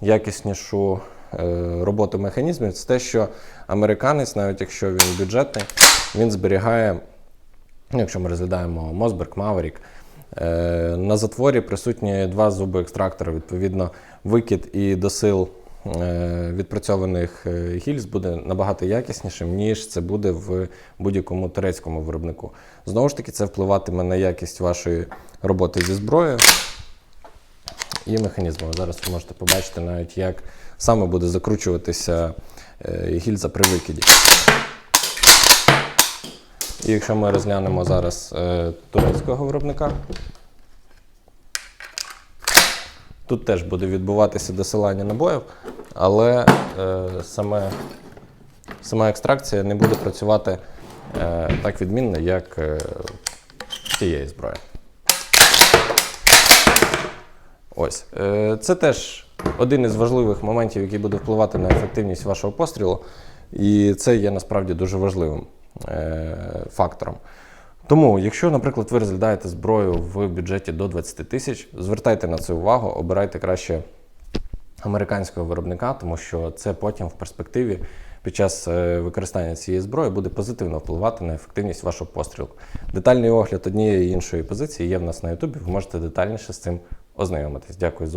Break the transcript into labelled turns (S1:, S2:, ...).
S1: якіснішу е, роботу механізмів, це те, що американець, навіть якщо він бюджетний, він зберігає, ну, якщо ми розглядаємо Мосберг, Maverick, е, на затворі присутні два зуби екстрактора. Відповідно, викид і досил е, відпрацьованих гільз буде набагато якіснішим, ніж це буде в будь-якому турецькому виробнику. Знову ж таки, це впливатиме на якість вашої роботи зі зброєю і механізмом. Зараз ви можете побачити навіть, як саме буде закручуватися е, гільза при викиді. І якщо ми розглянемо зараз е, турецького виробника, тут теж буде відбуватися досилання набоїв, але е, саме, сама екстракція не буде працювати так відмінно, як тієї зброї. Ось. Е, Це теж один із важливих моментів, який буде впливати на ефективність вашого пострілу. І це є насправді дуже важливим е, фактором. Тому, якщо, наприклад, ви розглядаєте зброю в бюджеті до 20 тисяч, звертайте на це увагу, обирайте краще американського виробника, тому що це потім в перспективі під час е, використання цієї зброї буде позитивно впливати на ефективність вашого пострілу. Детальний огляд однієї і іншої позиції є в нас на Ютубі. Ви можете детальніше з цим ознайомитись. Дякую за увагу.